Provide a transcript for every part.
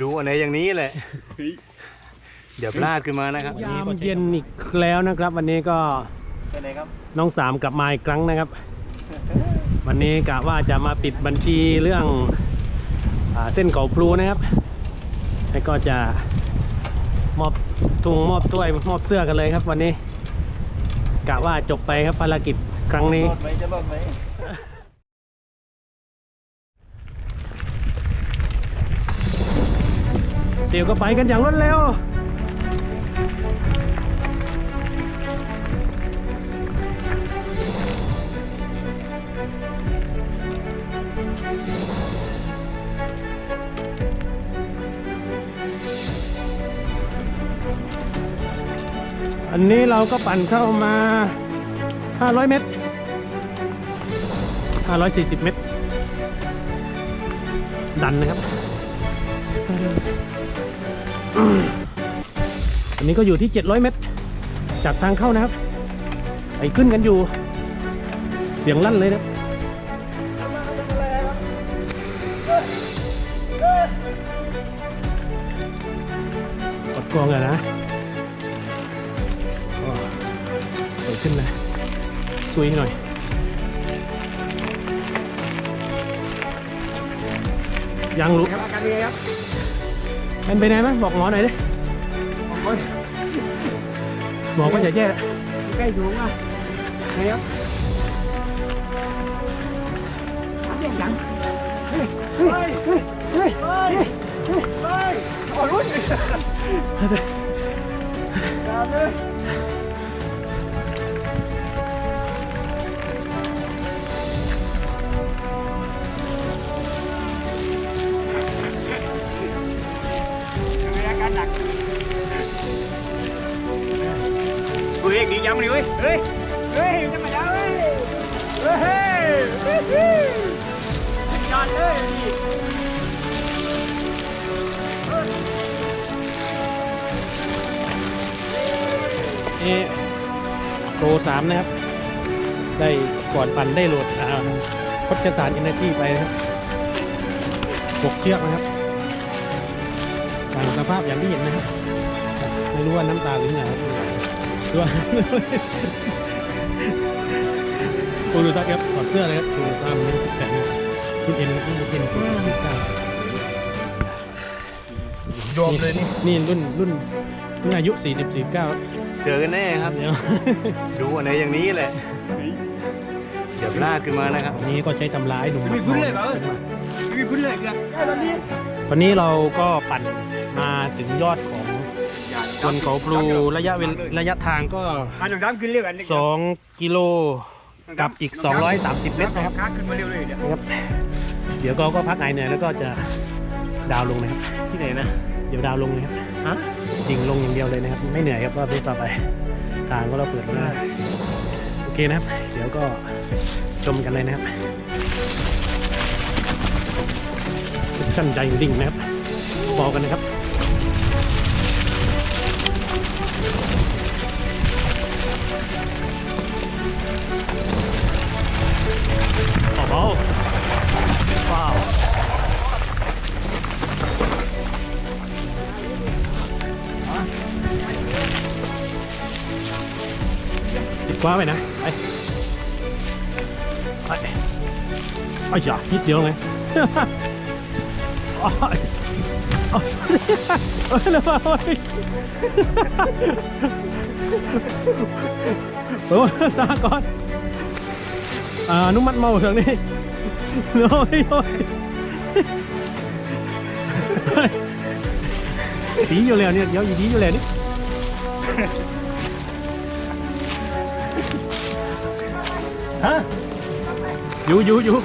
ดูอันไหนอย่างนี้แหละ เดี๋ยวพลาดขึ้นมานะครับยามเย็นอีกแล้วนะครับ วันนี้ก็เป็นไงครับน้องสามกลับมาอีกครั้งนะครับ วันนี้กะว่าจะมาปิดบัญชีเรื่องอาเส้นเขาพลูนะครับแล้วก็จะมอบทุงมอบถ้วยมอบเสื้อกันเลยครับ วันนี้กะว่าจบไปครับภารกิจครั้งนี้ เดี๋ยวก็ไปกันอย่างรวดเร็วอันนี้เราก็ปั่นเข้ามา 500 เมตร 540 เมตร ดันนะครับ อันนี้ก็อยู่ที่ 700 เมตร จากทางเข้านะครับไปขึ้นกันอยู่ เสียงลั่นเลยนะกดกองอะนะโอ้เปิดขึ้นเลยซุยหน่อยยังรู้ครับอาการดิโอ้ยหมอก็จะแย่ใกล้สูงอะไงครับ เสียงดังเฮ้ยเฮ้ยเฮ้ยเฮ้ยเฮ้ยเฮ้ยเฮ้ยโอ้รุ่นตา เฮ้ยเฮ้ย เฮ้ยจะมาแล้วเว้ยเฮ้ย เฮ้ยเฮ้ยเฮ้ยอดเลยนี่นี่โปรสามนะครับ ได้ก่อนปั่นได้โหลดอ่าพจสารอินเนอร์จีไปนะครับหกเชือกนะครับต่างสภาพอย่างที่เห็นนะครับ ไม่รู้ว่าน้ำตาหรือเหงื่อครับ ดูว่าคุณดูทักครับถอดเสื้อเลยครับคุณดูตามนี้สิแปดนิ้วคุณเอ็นคุณเอ็นสิบสิบเก้ารวมเลยนี่นี่รุ่นรุ่นรุ่นอายุสี่สิบสี่เก้าเจอกันแน่ครับเดี๋ยวดูอันไหนอย่างนี้แหละเดี๋ยวลาดขึ้นมานะครับวันนี้ก็ใช้ทำร้ายหนุ่มไม่พื้นเลยเหรอไม่มีพื้นเลยกันตอนนี้วันนี้เราก็ปั่นมาถึงยอดของ บนเขาพลูระยะเวลระยะทางก็อันน้ำขึ้นเร็วกัน2กิโลกับอีก 230 เมตรนะครับค้าขึ้นมาเร็วเลยเดี๋ยวนะครับ เดี๋ยวก็ก็พักหายเหนื่อยแล้วก็จะดาวน์ลงนะครับ ที่ไหนนะ เดี๋ยวดาวน์ลงเลยครับฮะดิ่งลงอย่างเดียวเลยนะครับ ไม่เหนื่อยครับก็ไปต่อไป ทางก็เราเปิดมาโอเคนะครับ เดี๋ยวก็ชมกันเลยนะครับชั่นใจอยู่ดิ่งนะครับบอกกันนะครับ โอ้โหว้าวติดกว้าไปนะ ไป ไปไอ้ยานิดเดียวไงโอ้ยโอ้ยโอ้ยแล้วโอ้ ยโอ้ยตาก่อนอ่านุมัติเมาทางนี้โอ้ยโอ้ยดีอยู่แล้วเนี่ยเดี๋ยวอีดีอยู่แล้วนี่ฮะอยู่อยู่อยู่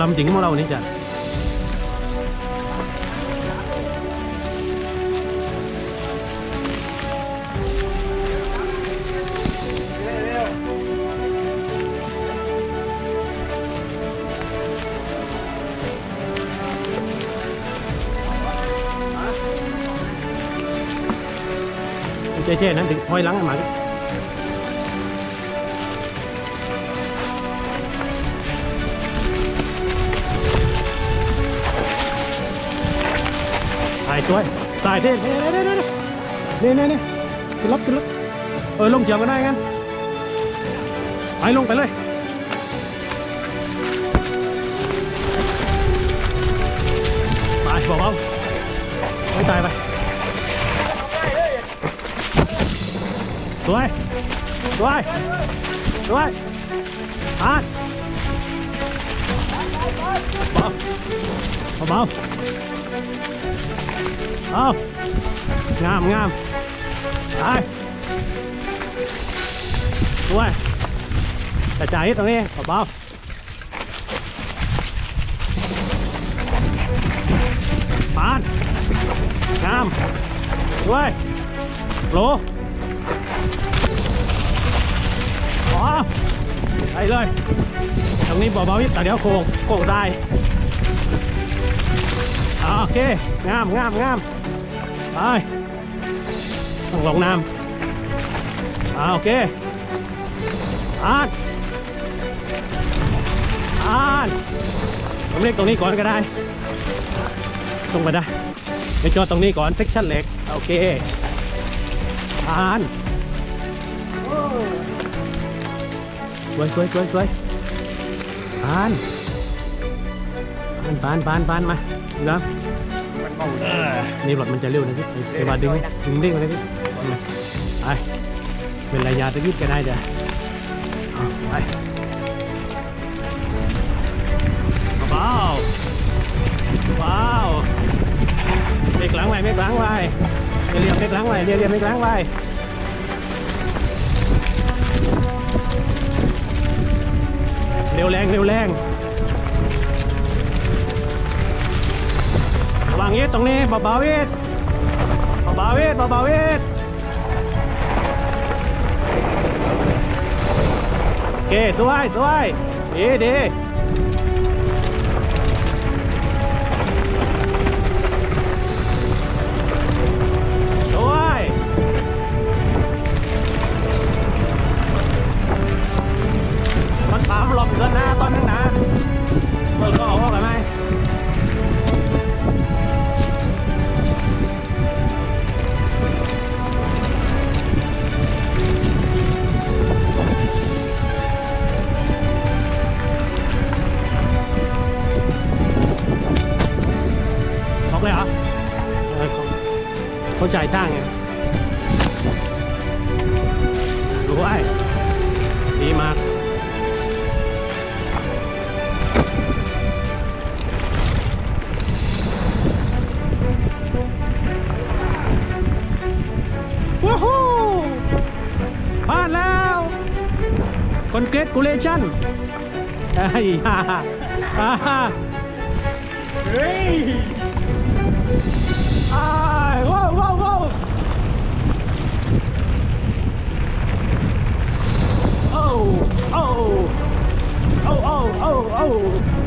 ลำจริงของเรานี่จ้ะ แช่ๆนั้นถึงพอยล้างหมาถ่ายช่วยถ่ายเท่เน่เน่เน่เน่เน่เน่ขึ้นรถขึ้นรถเออลงเฉียบกันได้งั้นไปลงไปเลยไปบอเอาไปตายไป สวยสวยสวยอ่านเบาเบาเอางามงามไปสวยกระจายตรงนี้เบาปานงามสวยโล ขอไปเลย ตรงนี้เบาๆนิดแต่เดี๋ยวโค้งโค้งได้อ่าโอเค งามงามงามไปต้องลงน้ำอ่าโอเคอ่านอ่านผมเรียกตรงนี้ก่อนก็ได้ ตรงไปได้ไปจอดตรงนี้ก่อนเซ็กชั่นเล็ก โอเคอ่าน สวยสวยสวยสวยปานปานปานปานมาเนาะมันเบาเออนี่รถมันจะเร็วนะพี่ไอ้บาดึงดึงเดึงมาเลยพี่ไปเป็นระยะตะกี้ก็ได้จ้ะไปเบาๆว้าวเบรกหลังไว้เบรกหลังไว้เรียบเบรกหลังไว้เรียบเรียบเบรกหลังไว้ เร็วแรงเร็วแรงระวังเอีดตรงนี้เบาๆเอีดเบาๆเอีดเบาๆเอีดโอเคสวยสวยดีดีาหลบเกินหน้าตอนนึงนะเปิดก็ออกกันไหมบอกเลยเหรอเอเขาจ่ายตังไงรู้ไอ้ Kulay chan. Ay, ha, ha. Hey! Ay, wow, wow, wow. Oh, oh, oh, oh, oh, oh.